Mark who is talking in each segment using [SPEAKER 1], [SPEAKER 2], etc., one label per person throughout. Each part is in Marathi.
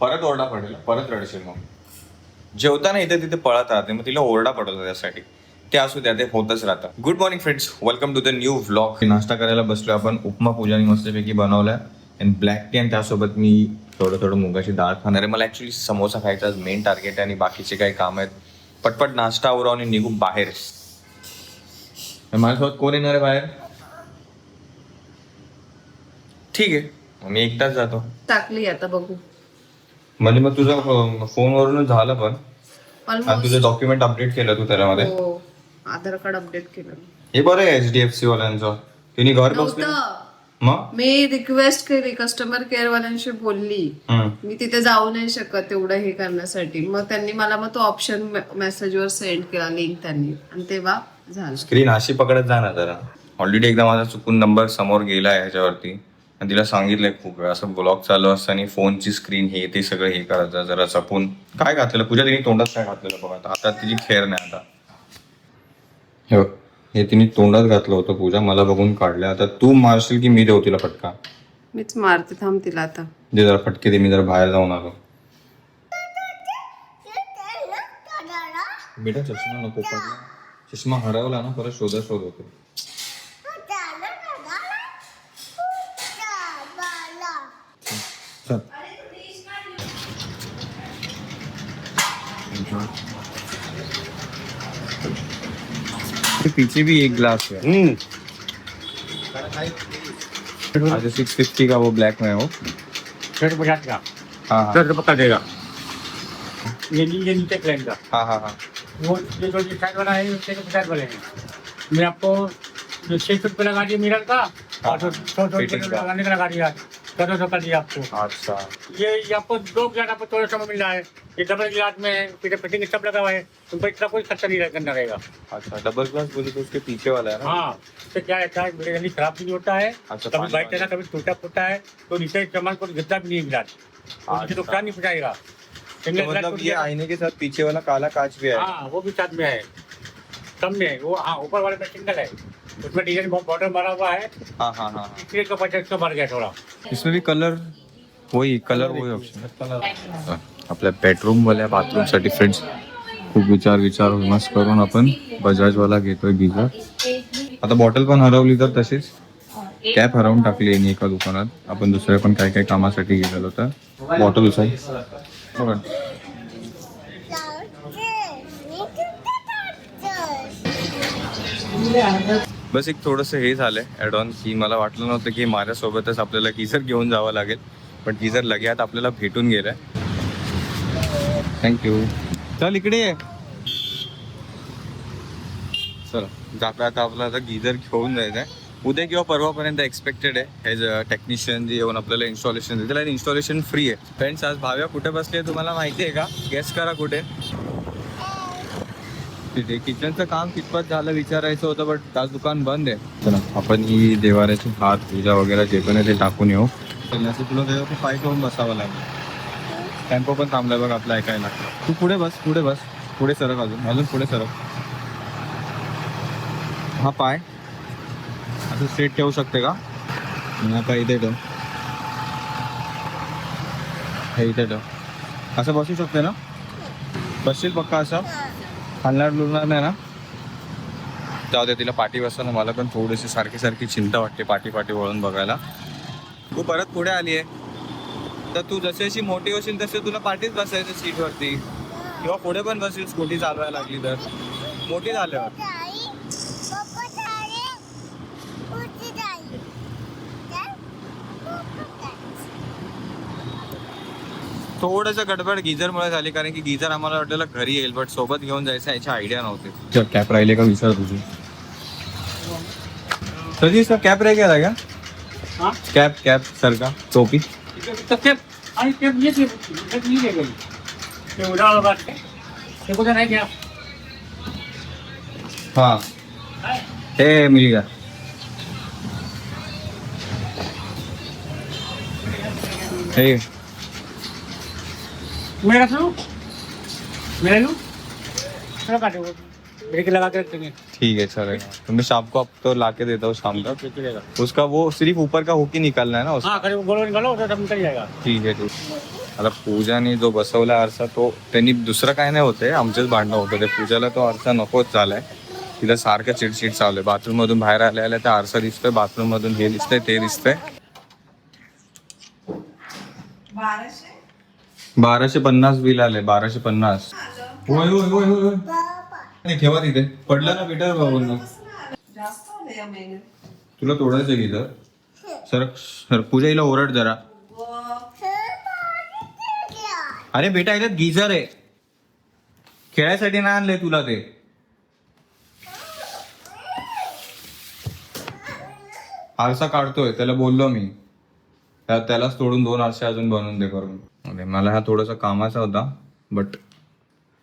[SPEAKER 1] परत ओरडा पडेल परत रडशील मग. जेवताना इथे तिथे पळत राहते मग तिला ओरडा पडतो त्यासाठी. ते असू द्या ते होतच राहतं. Good morning friends welcome to the new vlog नाश्ता करायला बसलो आपण. उपमा पूजानी मस्तपैकी बनवलाय. आणि ब्लॅक टी आणि त्यासोबत मी थोडं थोडं मुगाची डाळ खाणार आहे. मला ऍक्च्युली समोसा खायचा मेन टार्गेट आहे आणि बाकीचे काही काम आहेत. पटपट नाश्ता आवरा आणि निघू बाहेर. माझ्यासोबत कोण येणार आहे बाहेर? ठीक आहे. मी एकटाच जातो.
[SPEAKER 2] टाकली आता बघू.
[SPEAKER 1] म्हणजे मग तुझं अं, फोनवरूनच झालं पण. आणि
[SPEAKER 2] ऑलमोस्ट
[SPEAKER 1] तुझं डॉक्युमेंट अपडेट केलं तू त्याच्यामध्ये.
[SPEAKER 2] हो आधार कार्ड अपडेट केलं
[SPEAKER 1] हे बरं आहे एच डी एफ सी वाल्यांचं. तिने घर बसले. मग?
[SPEAKER 2] मी रिक्वेस्ट केली कस्टमर केअर वाल्यांशी बोलली. मी तिथे जाऊ नाही शकत तेवढं हे करण्यासाठी. मग त्यांनी मला मग तो ऑप्शन मेसेजवर सेंड केला लिंक त्यांनी. आणि तेव्हा झालं.
[SPEAKER 1] स्क्रीन अशी पकडत जा ना जरा. ऑलरेडी एकदा माझा चुकून नंबर समोर गेला आहे ह्याच्यावरती. आणि तिला सांगितलंय खूप वेळ असं ब्लॉग चालू असताना फोनची स्क्रीन हे ते सगळं हे करायचं जरा जपून. काय घातलेलं? पूजा तिने तोंडात काय घातलेलं बघा? आता आता तिची खेर नाही आता. हे बघ, हे तिने तोंडात घातलं होतं पूजा मला बघून काढलं आता तू मारशील की मी देऊ तिला फटका?
[SPEAKER 2] मीच मारते थांब तिला आता.
[SPEAKER 1] दे जरा फटके दे मी जरा बाहेर जाऊन आलो. बेटा चष्मा नको पडला चष्मा हरवला ना परत शोधा शोध होतो. चल के पीछे भी एक ग्लास है। अच्छा सिक्स फिफ्टी का वो ब्लैक में है वो।
[SPEAKER 3] छठ पचास का
[SPEAKER 1] हाँ
[SPEAKER 3] दस रुपये का देगा। ये ये नीचे प्लेन का।
[SPEAKER 1] हाँ हाँ हाँ।
[SPEAKER 3] वो ये जो साइड वाला है उसके पचास वाले हैं। मैं आपको जो छः सौ रुपये लगा दिए मिरर का और सौ सौ रुपये
[SPEAKER 1] का।
[SPEAKER 3] लगाने का लगा दिया चौदह सौ का दिया आपको।
[SPEAKER 1] अच्छा।
[SPEAKER 3] ये ये आपको दो गिलास आपको चौदह सौ में मिल रहा है। ये डबल गिलास में है फिर फिटिंग सब लगा हुआ है तुम इतना कोई खर्चा नहीं करना रहेगा।
[SPEAKER 1] अच्छा डबल ग्लास बोले तो उसके पीछे वाला है ना?
[SPEAKER 3] हाँ तो क्या रहता है मेरे जल्दी खराब भी नहीं होता है
[SPEAKER 1] अच्छा,
[SPEAKER 3] कभी
[SPEAKER 1] पानी।
[SPEAKER 3] चला कभी टूटा फूटा है तो नीचे सामान को गिरता भी नहीं है गिलास। तो
[SPEAKER 1] अच्छा।
[SPEAKER 3] मुझे नुकसान नहीं पहुंचाएगा।
[SPEAKER 1] तो मतलब ये आईने के साथ पीछे वाला काला कांच भी है?
[SPEAKER 3] हाँ वो भी साथ में है। कम में है वो हाँ ऊपर वाले में सिंगल है। उसमें डिजाइन बॉर्डर मारा हुआ है।
[SPEAKER 1] हाँ हाँ हाँ हाँ।
[SPEAKER 3] इसलिए तो पचास का बढ़ गया थोड़ा।
[SPEAKER 1] इसमें भी कलर वही कलर वही ऑप्शन आपल्या बेडरूम वाल्या बाथरूमसाठी फ्रेंड्स खूप विचार विचार विमर्श करून आपण बजाज वाला घेतोय गिझर आता बॉटल पण हरवली तर तशीच. कॅप हरवून टाकली आहे एका दुकानात. आपण दुसऱ्या पण काय काय कामासाठी गेलेलो तर. बॉटल उचल बघा. बस एक थोडंसं हे झालंय ॲड ऑन की मला वाटलं नव्हतं की माझ्यासोबतच आपल्याला गीझर घेऊन जावं लागेल पण गीझर लगेच आपल्याला भेटून गेलाय. थँक्यू चल इकडे ये. चला जाता आता आपला आता गिझर घेऊन जायचं आहे उद्या किंवा परवापर्यंत एक्सपेक्टेड आहे. हे टेक्निशियन जे येऊन आपल्याला इन्स्टॉलेशन देतील आणि इन्स्टॉलेशन फ्री आहे. फ्रेंड्स आज भाव्या कुठे बसली आहे तुम्हाला माहिती आहे का? गेस करा कुठे. तिथे किचनचं काम कितपत झालं विचारायचं होतं बट आज दुकान बंद आहे. चला आपण ही देवाऱ्याची हात पूजा वगैरे जे पण आहे ते टाकून येऊ. असं तुला त्याच्यावरती पाय ठेवून बसावं लागेल. टेम्पो पण थांबलाय बघ आपला ऐकायला तू पुढे बस पुढे बस. पुढे सरक अजून अजून पुढे सरक. हा पाय. असं सेट ठेवू शकते का? आणि इथे ठेव. हे इथे ठेव. असं बसू शकते ना? बसशील पक्का असं? हलणार लुलणार नाही ना? जाऊ दे तिला पाठी बसताना मला पण थोडीशी सारखी सारखी चिंता वाटते पाठी पाठी वळून बघायला. तू परत पुढे आली आहे. तर तू जशी अशी मोठी होशील तसे तुला पाठीच बसायचं सीटवरती किंवा पुढे पण बसेल स्कूटी चालवायला लागली तर. मोठी झाल्यावर. थोडंसं गडबड गिझरमुळे झाली कारण की गिझर आम्हाला वाटलेलं घरी येईल बट सोबत घेऊन जायचं याची आयडिया नव्हती. कॅप राहिले का विचार तुझी? सजी इसका कॅप रह क्या
[SPEAKER 3] हाँ?
[SPEAKER 1] कॅप कॅप सर का टोपी हाँ हे. मिल गया हे.
[SPEAKER 3] मेरा रख लूँ मेरा लूँ चलो काटे वो ब्रेक लगा के रख देंगे
[SPEAKER 1] ठीक है चलेगा तो मैं शाम को अब तो ला के देता हूँ शाम तक उसका वो सिर्फ ऊपर का हुक ही निकालना है ना उसका?
[SPEAKER 3] हाँ करीब गोल निकालो तो सब निकल जाएगा।
[SPEAKER 1] ठीक है ठीक आता पूजाने जो बसवला आरसा तो त्यांनी दुसरं काय नाही होते आमचेच भांडणं होतं ते पूजाला तो आरसा नकोच झालाय तिला सारखं चिडचिड चालू आहे बाथरूम मधून बाहेर आल्या आल्या त्या आरसा दिसतोय बाथरूम मधून हे दिसतंय ते दिसतंय बाराशे पन्नास बिल आले बाराशे पन्नास. होय होय होय होय होय. नाही, ठेवा तिथे. पडलं ना बेटर बाबूंना? तुला तोडायचं आहे इथं. सर सर पूजा हिला ओरड जरा. अरे बेटा याच्यात गिझर आहे. खेळायसाठी नाही आणले तुला ते. आरसा काढतोय त्याला बोललो मी. त्यालाच तोडून दोन आरसे अजून बनवून दे करून. अरे, मला हा थोडासा कामाचा होता बट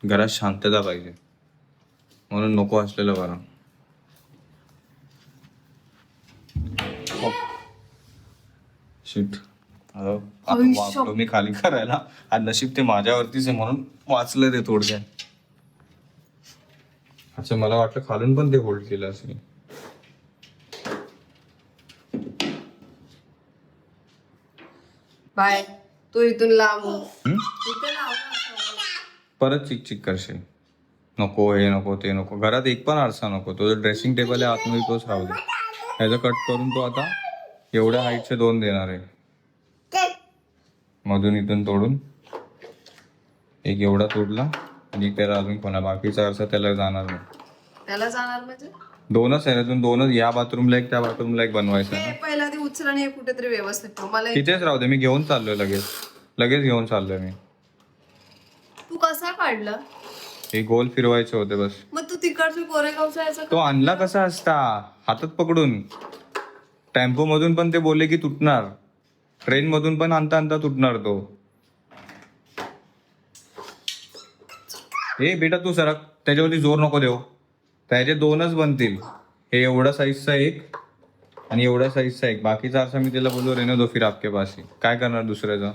[SPEAKER 1] घरात शांतता पाहिजे. म्हणून नको असलेलं बरं शिट मी खाली करायला. आणि नशीब ते माझ्यावरतीच आहे म्हणून वाचलं ते थोडक्यात. अच्छा मला वाटलं खालून पण ते होल्ड केलं असेल.
[SPEAKER 2] बाय तू इथून लांब.
[SPEAKER 1] हम्म?
[SPEAKER 2] इथे लाव ना असं.
[SPEAKER 1] परत चिक चिक करशील. नको हे नको ते नको. घरात एक पण आरसा नको. तो जो ड्रेसिंग टेबल आहे आतमध्ये तोच राहू दे. ह्याचं कट करून तो आता एवढ्या हाईटचे दोन देणार आहे. मधून इथून तोडून एक एवढा तोडला आणि एक त्याला अजून कोणा बाकीचा आरसा त्याला जाणार नाही.
[SPEAKER 2] त्याला जाणार म्हणजे?
[SPEAKER 1] दोनच आहे अजून दोनच या बाथरूमला एक त्या बाथरूमला एक बनवायचं आहे.
[SPEAKER 2] पहिला ती उचल आणि हे कुठेतरी व्यवस्थित ठेव. मला एक-
[SPEAKER 1] तिथेच राहू दे मी घेऊन चाललोय लगेच. लगेच घेऊन चाललोय मी.
[SPEAKER 2] तू कसा काढला?
[SPEAKER 1] हे गोल फिरवायचे होते बस.
[SPEAKER 2] मग तू तिकडची कोरेगावचा याचा
[SPEAKER 1] तो आणला कसा असता? हातात पकडून. टेम्पो मधून पण ते बोलले की तुटणार. ट्रेन मधून पण आणता आणता तुटणार तो. ए बेटा तू सरक. त्याच्यावरती जोर नको देऊ. त्याचे दोनच बनतील. हे एवढा साईजचा एक आणि एवढ्या साईजचा एक. बाकीचा आरसा मी त्याला बोललो रेनो दो फिर आपके पास ही. काय करणार दुसऱ्याचा?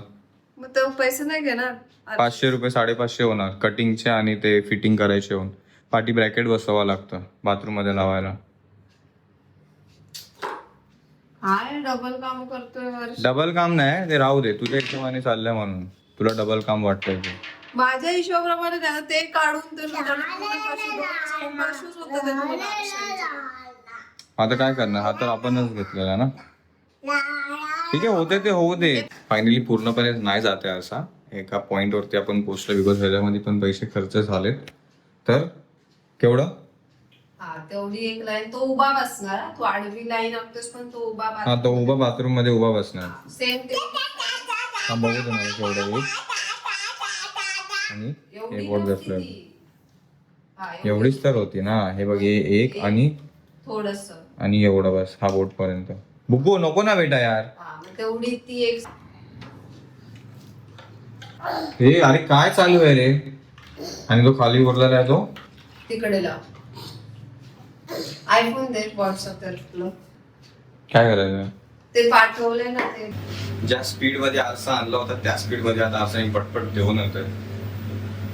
[SPEAKER 2] मग ते पैसे नाही घेणार. अरे,
[SPEAKER 1] पाचशे रुपये साडेपाचशे होणार. कटिंगचे आणि ते फिटिंग करायचे होऊन. पाठी ब्रॅकेट बसवावं लागतं. बाथरूममध्ये लावायला.
[SPEAKER 2] काय डबल काम करतोय हर्ष
[SPEAKER 1] डबल काम नाही ते राहू दे. तुझ्या हिशोबाने चाललंय म्हणून. तुला डबल काम वाटतंय ते.
[SPEAKER 2] माझ्या हिशोबाप्रमाणे त्यानं ते काढून ते लोकांना पूर्ण पाचशे दोन पाचशेच होतं ते तुम्हाला आरशाचं.
[SPEAKER 1] आता काय करणार? हा तर आपणच घेतलेला ना? ठीक आहे होते ते होऊ दे. फायनली पूर्णपणे नाही जाते असा. एका पॉइंट वरती आपण पोचलो बिकॉज ह्याच्यामध्ये पण पैसे खर्च झालेत. तर केवढं?
[SPEAKER 2] हा तेवढी एक लाईन तो उभा बसणार. हा. तू आडवी लाईन आखतोस पण तो उभा
[SPEAKER 1] हा तो उभा बाथरूममध्ये उभा बसणार.
[SPEAKER 2] सेम ते.
[SPEAKER 1] हा बघू दे मला केवढं आणि
[SPEAKER 2] एवढी.
[SPEAKER 1] एवढीच तर होती ना. हे बघ हे एक आणि
[SPEAKER 2] थोडस.
[SPEAKER 1] आणि एवढं बस हा बोट पर्यंत. बुकू नको ना बेटा यार.
[SPEAKER 2] हा तेवढी ती एक
[SPEAKER 1] हे अरे काय चालू आहे रे? आणि तो खाली उरला राहतो
[SPEAKER 2] तिकडे लाव. आयफोन दे व्हॉट्सअप
[SPEAKER 1] काय करायचं?
[SPEAKER 2] ते पाठवले ना ते.
[SPEAKER 1] ज्या स्पीडमध्ये आरसा आणला होता त्या स्पीडमध्ये आता आरसा पटपट देऊन येतोय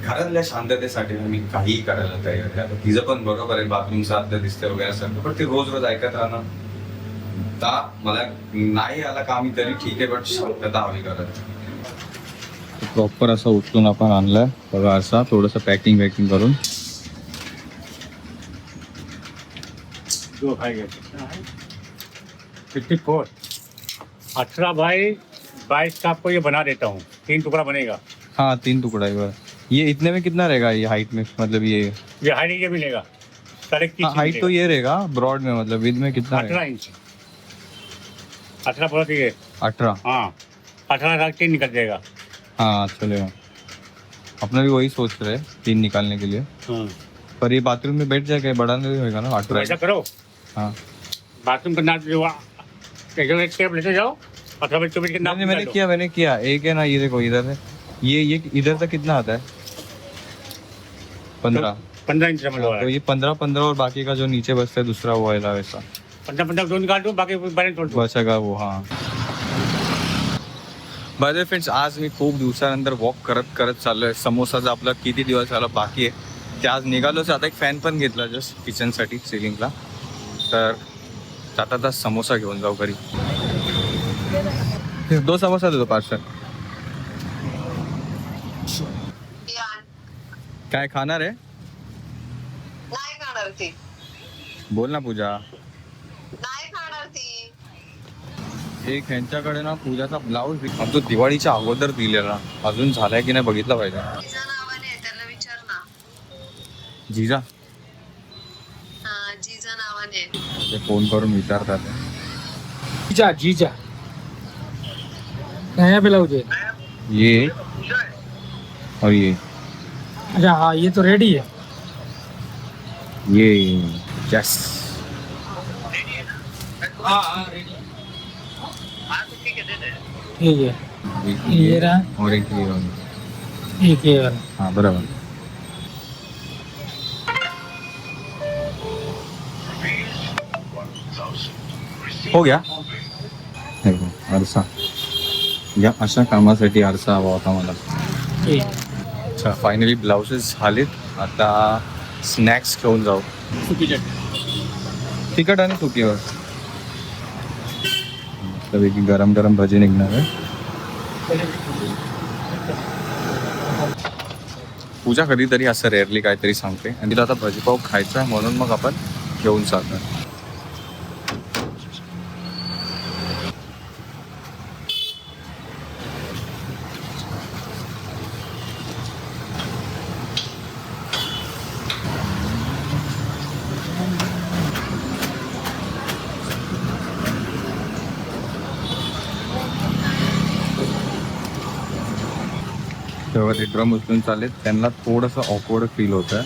[SPEAKER 1] घरातल्या शांततेसाठी मी काहीही करायला तयार आहे. तिचं पण बरोबर आहे बाथरूमचं आता दिसतंय वगैरे असं. पण ते रोज रोज ऐकत राहणं ता मला नाही आला कामी तरी ठीक आहे बट शांतता हवी करत प्रॉपर असं उचलून आपण आणलाय. बघा आरसा थोडस पॅकिंग वॅकिंग करून.
[SPEAKER 3] है फिफ्टी फोर अठारह बाई बाईस का आपको ये बना देता हूँ. तीन टुकड़ा बनेगा.
[SPEAKER 1] हाँ तीन टुकड़ा है ये इतने में कितना रहेगा ये हाइट में? मतलब ये
[SPEAKER 3] ये हाइट ये मिलेगा साढ़े
[SPEAKER 1] हाँ, हाइट तो ये रहेगा ब्रॉड में मतलब विद में कितना
[SPEAKER 3] अठारह इंच अठारह बोला ये।
[SPEAKER 1] अठारह?
[SPEAKER 3] हाँ। अठारह का तीन निकल जाएगा।
[SPEAKER 1] हाँ चलेगा। अपना भी वही सोच रहे तीन निकालने के लिए।
[SPEAKER 3] हाँ।
[SPEAKER 1] पर ये बाथरूम में बैठ जाएगा बड़ा नहीं होगा ना अठारह
[SPEAKER 3] ऐसा करो।
[SPEAKER 1] हाँ।
[SPEAKER 3] बाथरूम का नाप जो एक टेप लेते जाओ अठारह चौबीस के नाप
[SPEAKER 1] मैंने। किया मैंने किया। एक है ना ये देखो इधर है। ये ये इधर तक कितना आता है? पंद्रह
[SPEAKER 3] पंद्रह इंच समझ लो
[SPEAKER 1] तो ये पंद्रह पंद्रह और बाकी का जो नीचे बचता है दूसरा वो है वैसा
[SPEAKER 3] पंद्रह पंद्रह दो निकाल दो बाकी बैलेंस दो
[SPEAKER 1] बचागा वो हां. बाय फ्रेंड्स आज मी खूप दिवसानंतर वॉक करत करत चाललोय. समोसाचा आपला किती दिवस झाला बाकी आहे. ते आज निघालोच आता एक फॅन पण घेतला जस्ट किचनसाठी सिलिंगला तर जाता जाता समोसा घेऊन जाऊ घरी. दो समोसा देतो पार्सल. काय खाणार आहे?
[SPEAKER 2] नाही खाणार ती.
[SPEAKER 1] बोल ना पूजा.
[SPEAKER 2] नाही खाणार ती.
[SPEAKER 1] एक ह्यांच्याकडे ना पूजाचा ब्लाऊज तो दिवाळीच्या अगोदर दिलेला. अजून झालाय की नाही बघितलं पाहिजे.
[SPEAKER 2] तिच्या नावाने आहे, त्याला विचार ना.
[SPEAKER 1] जिजा?
[SPEAKER 2] हा जीजा नावाने आहे.
[SPEAKER 1] ते फोन करून विचारतात.
[SPEAKER 3] जीजा जीजा. नया ब्लाउज है
[SPEAKER 1] ये. और ये.
[SPEAKER 3] अच्छा हाँ ये तो रेडी है
[SPEAKER 1] ये यस
[SPEAKER 3] ठीक है ये रहा.
[SPEAKER 1] और एक ये वाला.
[SPEAKER 3] एक ये वाला.
[SPEAKER 1] हाँ बराबर. हो गया? बघ, आरसा. या अशा कामासाठी आरसा हवा होता मला. अच्छा फायनली ब्लाउजेस झालेत आता स्नॅक्स घेऊन जाऊ.
[SPEAKER 3] सुकी
[SPEAKER 1] तिखट आणि सुकीवर. मस्तपैकी गरम गरम भजी निघणार आहे. पूजा कधीतरी असं रेअरली काहीतरी सांगते. आणि तिला आता भजीपाव खायचा आहे म्हणून मग आपण घेऊन जातो तेव्हा ते ड्रम उचलून चालेत त्यांना थोडंसं ऑकवर्ड फील होतं.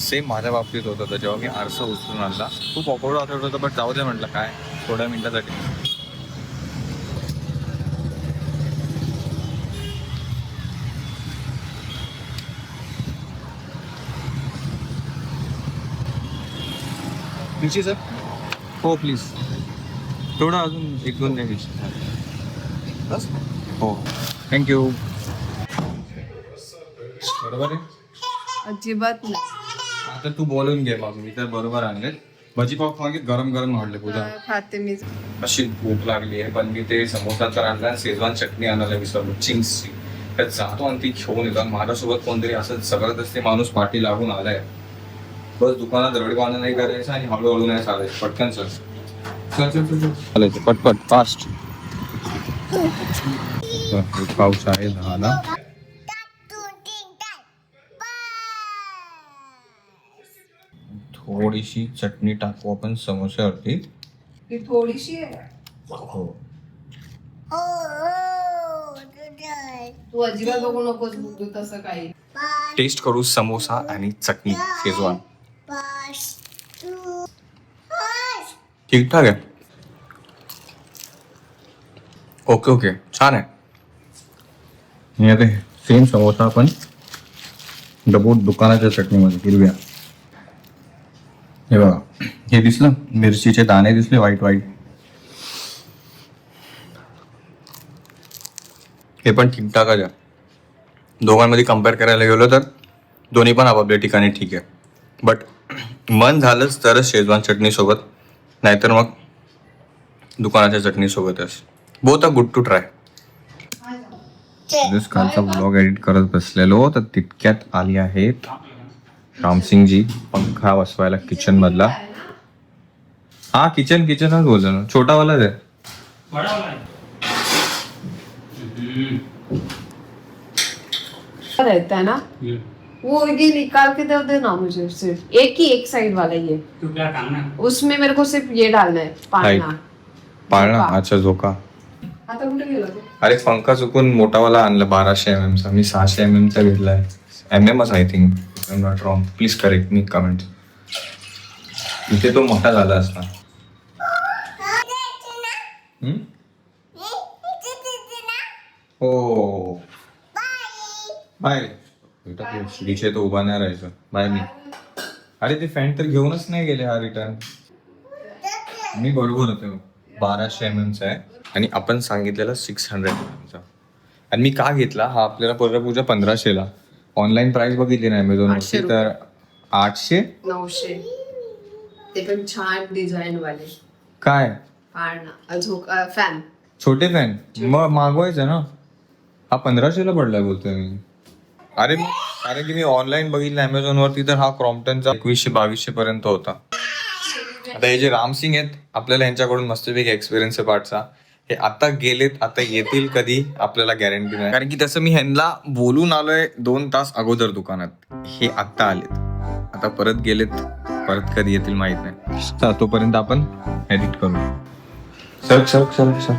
[SPEAKER 1] सेम माझ्या बाबतीत होत होतं. जेव्हा मी आरसा उचलून आणला खूप ऑकवर्ड वाटत होतं बट जाऊ दे म्हटलं काय? थोड्या मिनिटासाठी. सर हो प्लीज थोडं अजून एक दोन द्या. बस हो थँक्यू बरोबर आहे?
[SPEAKER 2] अजिबात नाही.
[SPEAKER 1] आता तू बोलून घे मग मी तर बरोबर आणले भजी पाव मागे गरम गरम वाढले पूजा
[SPEAKER 2] खाते मी.
[SPEAKER 1] अशी भूक लागली आहे पण मी ते समोसा तर आणला आणि शेजवान चटणी आणायला विसरलो. चिंग्सची त्यात जातो आणि ती घेऊन येतो. आणि माझ्यासोबत कोणतरी असं जबरदस्ती माणूस पाठी लागून आलाय. बस दुकानात रडवाना नाही करायचं आणि हळूहळू नाही चालायचं. पटकन चल. चालायचं. पटपट फास्ट पाऊस आहे दहाला थोडीशी चटणी टाकू आपण समोस्यावरती
[SPEAKER 2] ती थोडीशी आहे.
[SPEAKER 1] हो.
[SPEAKER 2] तू अजिबात बघू नकोस तू तसं काही.
[SPEAKER 1] टेस्ट करू समोसा आणि चटणी शेजवान ठीक ठाक आहे. ओके ओके छान आहे. आता सेम समोसा आपण डबो दुकानाच्या चटणीमध्ये. हिरव्या. हे बघा. हे दिसलं? मिरचीचे दाणे दिसले वाईट वाईट हे पण ठीकठाकच आहे. दोघांमध्ये कंपेअर करायला गेलो तर दोन्ही पण आपापल्या ठिकाणी ठीक आहे. बट मन झालंच तरच शेजवान चटणी सोबत नाहीतर मग दुकानाच्या चटणी सोबतच. Both a good to try दिवस कालचा ब्लॉग एडिट करत बसलेलो तर तितक्यात आली आहेत. रामसिंगजी पंखा बसवायला किचन मधला. हा किचन किचनच बोललो ना. छोटावालाच
[SPEAKER 3] है
[SPEAKER 2] रहता है ना? वो ये निकाल के दे देना मुझे सिर्फ एक ही एक साइड वाला ये.
[SPEAKER 3] तू क्या काम ना
[SPEAKER 2] उसमें मेरे को सिर्फ ये डालना है पालना.
[SPEAKER 1] पाळणा अच्छा झोका.
[SPEAKER 2] आता कुठे गेला तू?
[SPEAKER 1] अरे पंखा चुकून मोठावाला आणला बाराशे एम चा. मी सहाशे एम चा घेतलाय. Um M I think I'm not wrong please correct me comment इथे तो मोठा झाला असता. हो. बाय. श्रीचे तो उभा नाही राहायचं. बाय मी. अरे ते फॅन तर घेऊनच नाही गेले हा रिटर्न मी बरोबर होतो. बाराशे एम एमचा आहे. आणि आपण सांगितलेला सिक्स हंड्रेड एमचा आणि मी का घेतला? हा आपल्याला परत पूजा पंधराशेला. ऑनलाईन प्राइस बघितली नाही अमेझॉन वरती तर आठशे?
[SPEAKER 2] नऊशे. ते पण छान डिझाईन वाले.
[SPEAKER 1] काय?
[SPEAKER 2] पाळणा झोक फॅन
[SPEAKER 1] छोटे फॅन मग मागवायचं ना. हा पंधराशेला पडलाय बोलतोय मी. अरे कारण की मी ऑनलाईन बघितलं अमेझॉन वरती तर हा क्रॉम्प्टनचा एकवीसशे बावीसशे पर्यंत होता. आता हे जे रामसिंग आहेत आपल्याला यांच्याकडून मस्तपैकी एक्सपिरियन्स आहे पार्टचा हे आता गेलेत आता येतील कधी आपल्याला गॅरंटी नाही. कारण की तसं मी ह्यांना बोलून आलोय दोन तास अगोदर दुकानात. हे आत्ता आलेत. आता परत गेलेत परत कधी येतील माहीत नाही. तर तोपर्यंत आपण एडिट करू. Sir sir sir sir.